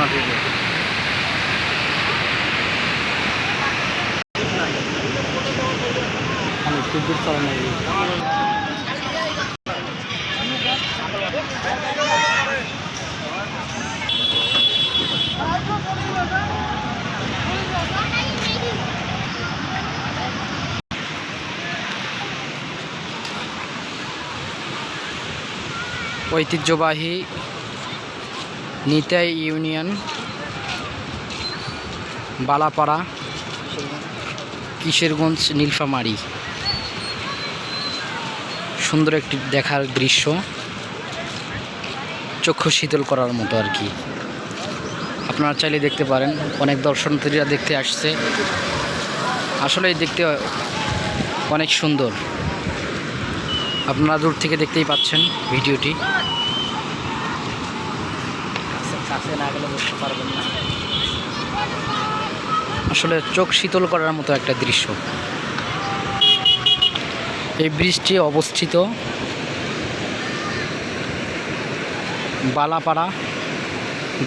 আমি বিদ্যুৎ চালাই ঐতিহ্যবাহী নিতাই ইউনিয়ন, বালাপাড়া, কিশোরগঞ্জ, নীলফামারী। সুন্দর একটি দেখার দৃশ্য, চক্ষু শীতল করার মতো আর কি। আপনারা চাইলে দেখতে পারেন, অনেক দর্শনার্থীরা দেখতে আসছে। আসলে দেখতে অনেক সুন্দর। আপনারা দূর থেকে দেখতেই পাচ্ছেন ভিডিওটি। কাছে না গেলে বুঝতে পারবেন না। আসলে চোখ শীতল করার মতো একটা দৃশ্য। এই ব্রিজটি অবস্থিত বালাপাড়া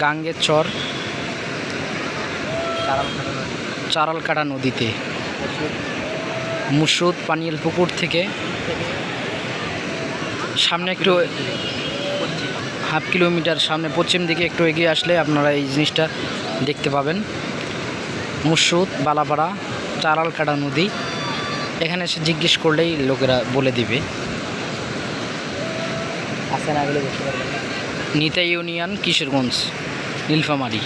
গাঙ্গের চর চারালকাটা নদীতে। মুসুদ পানিয়াল পুকুর থেকে সামনে একটু হাফ কিলোমিটার সামনে পশ্চিম দিকে একটু এগিয়ে আসলে আপনারা এই জিনিসটা দেখতে পাবেন। মুসুদ বালাপাড়া চারালকাটা নদী। এখানে এসে জিজ্ঞেস করলেই লোকেরা বলে দিবে। আসেন আগলে পারবেন। নিতা ইউনিয়ন কিশোরগঞ্জ নীলফামারী।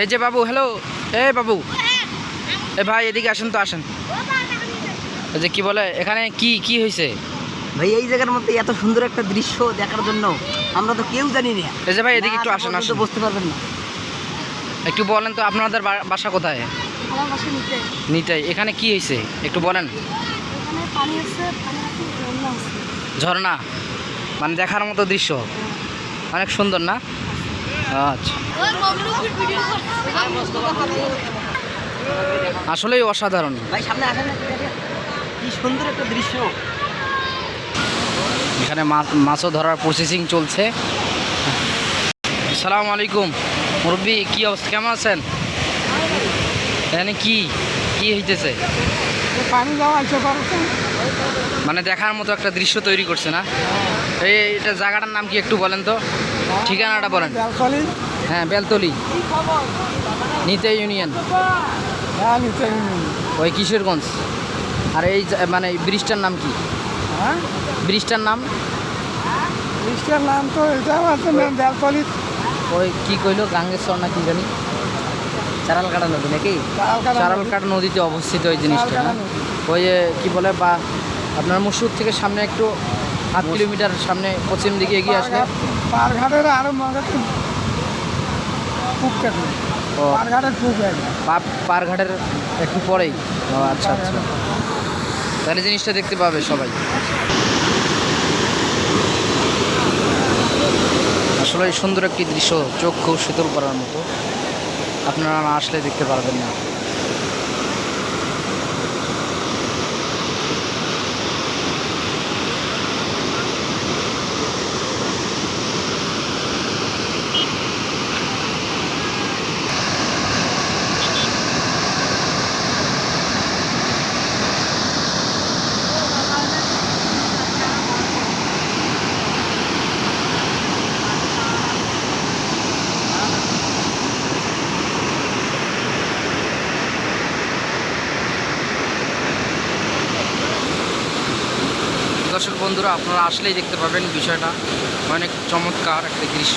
এই যে বাবু হ্যালো এ বাবু। এ ভাই এদিকে আসেন তো আসেন। এই যে কি বলে এখানে কি কি হয়েছে ভাই এই জায়গার মধ্যে এত সুন্দর একটা দৃশ্য দেখার জন্য আমরা তো কেউ জানি না। এই যে ভাই এদিকে একটু আসেন আসা আসেন। বুঝতে পারবেন না। একটু বলেন তো আপনাদের বাসা কোথায়? আমার বাসা নিচে। নিতাই এখানে কি হয়েছে একটু বলেন। এখানে পানি আছে পানি আছে ঝর্ণা আছে ঝর্ণা? মানে দেখার মতো দৃশ্য? অনেক সুন্দর না? আচ্ছা। আসলেই অসাধারণ। ভাই সামনে আসেন কি সুন্দর একটা দৃশ্য। এখানে মাছ মাছও ধরার প্রসেসিং চলছে। সালাম আলাইকুম মুরব্বী কি অবস্থা? কেমন আছেন? এখানে কি? কি হইতেছে? মানে দেখার মতো একটা দৃশ্য তৈরি করছে না? এই এটা জায়গাটার নাম কি একটু বলেন তো? ঠিকানাটা বলেন। হ্যাঁ বেলতলি। নিতে ইউনিয়ন। হ্যাঁ ওই কিশোরগঞ্জ। আর এই মানে ব্রিজটার নাম কি? হ্যাঁ? ব্রিজটার নাম? ব্রিজটার নাম তো আছে ওই কি কইলো গাঙ্গেশ্বর না কি জানি? চারালকাটা নদী নাকি? চারালকাট নদীতে অবস্থিত ওই জিনিসটা না? ওই যে কি বলে বা আপনার মুসুর থেকে সামনে একটু আট কিলোমিটার সামনে পশ্চিম দিকে এগিয়ে আসলে? পারঘাটের আরও কেটে। ও। পারঘাটের পাপ পারঘাটের একটু পরেই? ও আচ্ছা আচ্ছা। তাহলে জিনিসটা দেখতে পাবে সবাই। আসলে সুন্দর একটি দৃশ্য চোখ খুব শীতল করার মতো। আপনারা না আসলে দেখতে পারবেন না। দর্শক বন্ধুরা আপনারা আসলেই দেখতে পাবেন বিষয়টা। অনেক চমৎকার একটা দৃশ্য।